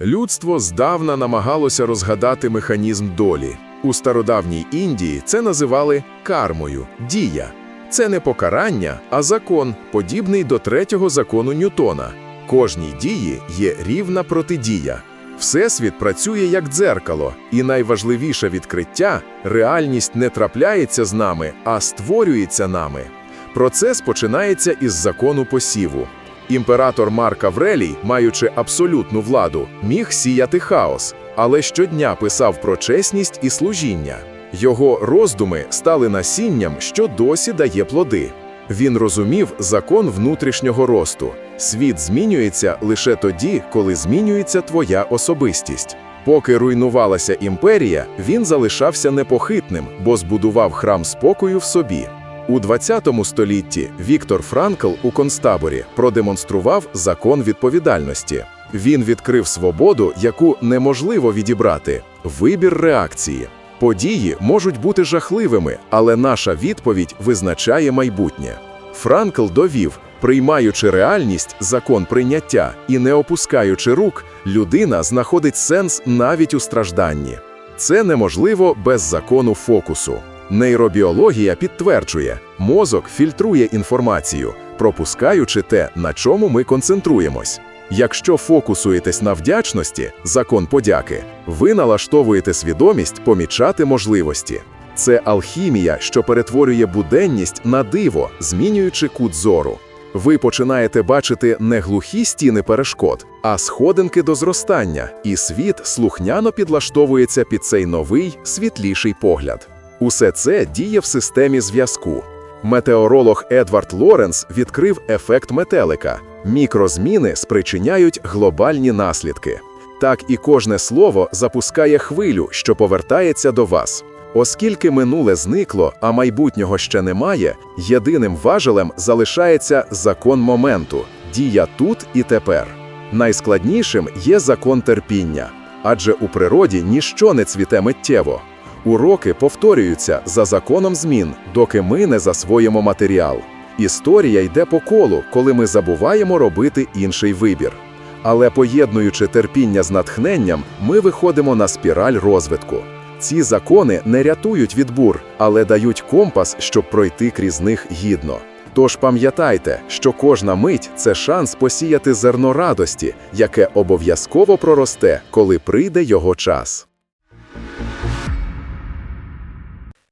Людство здавна намагалося розгадати механізм долі. У стародавній Індії це називали кармою, дія. Це не покарання, а закон, подібний до третього закону Ньютона. Кожній дії є рівна протидія. Всесвіт працює як дзеркало, і найважливіше відкриття реальність не трапляється з нами, а створюється нами. Процес починається із закону посіву. Імператор Марк Аврелій, маючи абсолютну владу, міг сіяти хаос, але щодня писав про чесність і служіння. Його роздуми стали насінням, що досі дає плоди. Він розумів закон внутрішнього росту. Світ змінюється лише тоді, коли змінюється твоя особистість. Поки руйнувалася імперія, він залишався непохитним, бо збудував храм спокою в собі. У 20 столітті Віктор Франкл у концтаборі продемонстрував закон відповідальності. Він відкрив свободу, яку неможливо відібрати вибір реакції. Події можуть бути жахливими, але наша відповідь визначає майбутнє. Франкл довів, приймаючи реальність, закон прийняття і не опускаючи рук, людина знаходить сенс навіть у стражданні. Це неможливо без закону фокусу. Нейробіологія підтверджує, мозок фільтрує інформацію, пропускаючи те, на чому ми концентруємось. Якщо фокусуєтесь на вдячності, закон подяки, ви налаштовуєте свідомість помічати можливості. Це алхімія, що перетворює буденність на диво, змінюючи кут зору. Ви починаєте бачити не глухі стіни перешкод, а сходинки до зростання, і світ слухняно підлаштовується під цей новий, світліший погляд. Усе це діє в системі зв'язку. Метеоролог Едвард Лоренс відкрив ефект метелика. Мікрозміни спричиняють глобальні наслідки. Так і кожне слово запускає хвилю, що повертається до вас. Оскільки минуле зникло, а майбутнього ще немає, єдиним важелем залишається закон моменту, дія тут і тепер. Найскладнішим є закон терпіння, адже у природі ніщо не цвіте миттєво. Уроки повторюються за законом змін, доки ми не засвоїмо матеріал. Історія йде по колу, коли ми забуваємо робити інший вибір. Але поєднуючи терпіння з натхненням, ми виходимо на спіраль розвитку. Ці закони не рятують від бур, але дають компас, щоб пройти крізь них гідно. Тож пам'ятайте, що кожна мить це шанс посіяти зерно радості, яке обов'язково проросте, коли прийде його час.